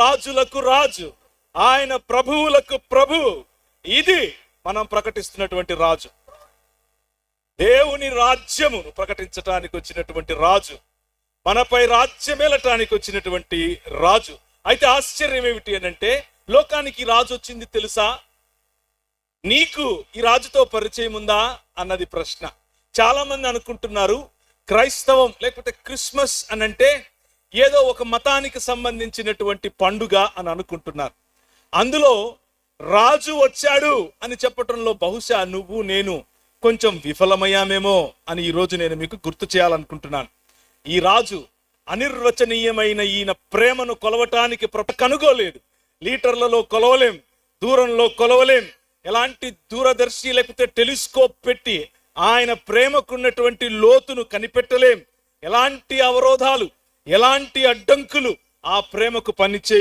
రాజులకు రాజు ఆయన ప్రభువులకు ప్రభు. ఇది మనం ప్రకటిస్తున్నటువంటి రాజు. దేవుని రాజ్యమును ప్రకటించటానికి వచ్చినటువంటి రాజు మనపై రాజ్యమేలటానికి వచ్చినటువంటి రాజు. అయితే ఆశ్చర్యం ఏమిటి అని అంటే లోకానికి రాజు వచ్చింది తెలుసా? నీకు ఈ రాజుతో పరిచయం ఉందా? అన్నది ప్రశ్న. చాలా మంది అనుకుంటున్నారు క్రైస్తవం లేకపోతే క్రిస్మస్ అనంటే ఏదో ఒక మతానికి సంబంధించినటువంటి పండుగ అని అనుకుంటున్నారు. అందులో రాజు వచ్చాడు అని చెప్పటంలో బహుశా నువ్వు నేను కొంచెం విఫలమయ్యామేమో అని ఈ రోజు నేను మీకు గుర్తు చేయాలనుకుంటున్నాను. ఈ రాజు అనిర్వచనీయమైన ఈయన ప్రేమను కొలవటానికి ప్ర- కనుగోలేదు. లీటర్లలో కొలవలేం దూరంలో కొలవలేం. ఎలాంటి దూరదర్శి లేకపోతే టెలిస్కోప్ పెట్టి ఆయన ప్రేమకున్నటువంటి లోతును కనిపెట్టలేం. ఎలాంటి అవరోధాలు? ఎలాంటి అడ్డంకులు ఆ ప్రేమకు పనిచేయ